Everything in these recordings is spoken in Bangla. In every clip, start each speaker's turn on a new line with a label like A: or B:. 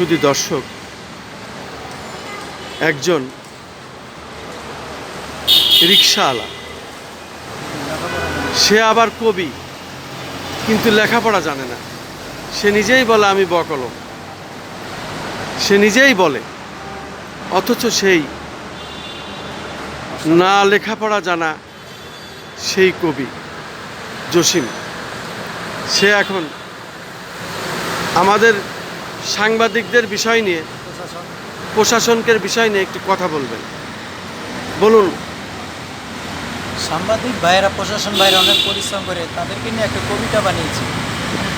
A: শুধু দর্শক, একজন রিক্সাওয়ালা সে আবার কবি, কিন্তু লেখাপড়া জানে না। সে নিজেই বলে, আমি বকলম। সে নিজেই বলে, অথচ সেই না লেখাপড়া জানা সেই কবি জসিম। সে এখন আমাদের সাংবাদিকদের বিষয় নিয়ে
B: প্রশাসন
A: প্রশাসনকের বিষয় নিয়ে একটু কথা বলবেন। বলুন।
B: সাংবাদিক ভাইয়েরা প্রশাসন ভাইয়েরা অনেক পরিশ্রম করে, তাদেরকে নিয়ে একটা কবিতা বানিয়েছি।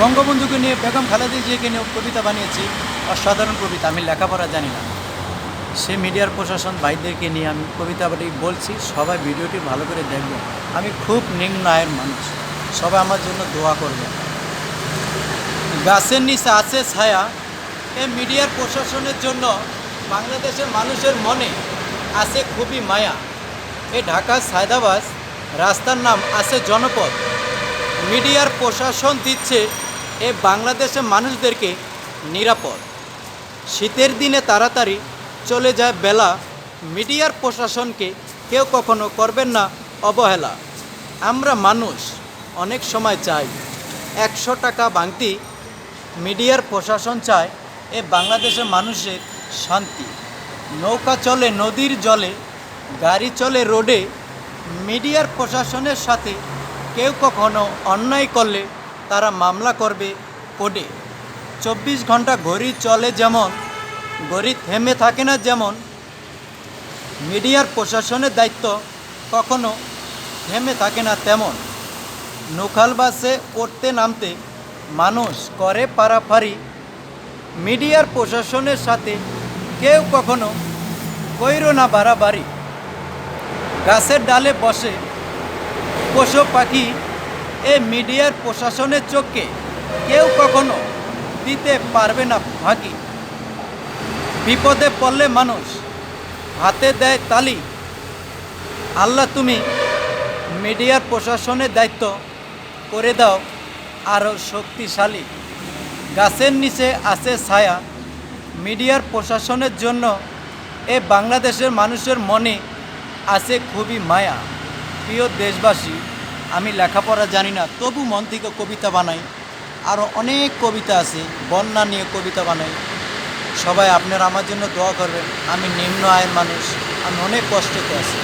B: বঙ্গবন্ধুকে নিয়ে, বেগম খালেদা জিয়াকে নিয়ে কবিতা বানিয়েছি, অসাধারণ কবিতা, আমি লেখাপড়া জানি না। সে মিডিয়ার প্রশাসন ভাইদেরকে নিয়ে আমি কবিতাটি বলছি, সবাই ভিডিওটি ভালো করে দেখবেন। আমি খুব নিম্ন আয়ের মানুষ, সবাই আমার জন্য দোয়া করবে গাছের নিচে আছে ছায়া এ মিডিয়ার প্রশাসনের জন্য বাংলাদেশের মানুষের মনে আছে খুবই মায়া। এ ঢাকা সায়দাবাস রাস্তার নাম আছে জনপদ। মিডিয়ার প্রশাসন দিচ্ছে এ বাংলাদেশের মানুষদেরকে নিরাপদ। শীতের দিনে তাড়াতাড়ি চলে যায় বেলা। মিডিয়ার প্রশাসনকে কেউ কখনো করবেন না অবহেলা। আমরা মানুষ অনেক সময় চাই। একশো টাকা ভাঙতি মিডিয়ার প্রশাসন চায় এ বাংলাদেশের মানুষের শান্তি। নৌকা চলে নদীর জলে, গাড়ি চলে রোডে, মিডিয়ার প্রশাসনের সাথে কেউ কখনো অন্যায় করলে তারা মামলা করবে কোর্টে। চব্বিশ ঘণ্টা ঘড়ি চলে যেমন, ঘড়ি থেমে থাকে না যেমন, মিডিয়ার প্রশাসনের দায়িত্ব কখনো থেমে থাকে না তেমন। নোখাল বাসে উঠতে নামতে মানুষ করে পারাপারি মিডিয়ার প্রশাসনের সাথে কেউ কখনো কইরো না বাড়াবাড়ি। গাছের ডালে বসে পশু পাখি এ মিডিয়ার প্রশাসনের চোখকে কেউ কখনো দিতে পারবে না ফাঁকি বিপদে পড়লে মানুষ হাতে দেয় তালি। আল্লাহ তুমি মিডিয়ার প্রশাসনের দায়িত্ব করে দাও আরও শক্তিশালী। গাছের নিচে আছে ছায়া। মিডিয়ার প্রশাসনের জন্য এ বাংলাদেশের মানুষের মনে আছে খুবই মায়া। প্রিয় দেশবাসী, আমি লেখাপড়া জানি না, তবু মন থেকে কবিতা বানাই। আরও অনেক কবিতা আছে, বন্যা নিয়ে কবিতা বানাই। সবাই আপনারা আমার জন্য দোয়া করবেন, আমি নিম্ন আয়ের মানুষ, আমি অনেক কষ্টতে আছি।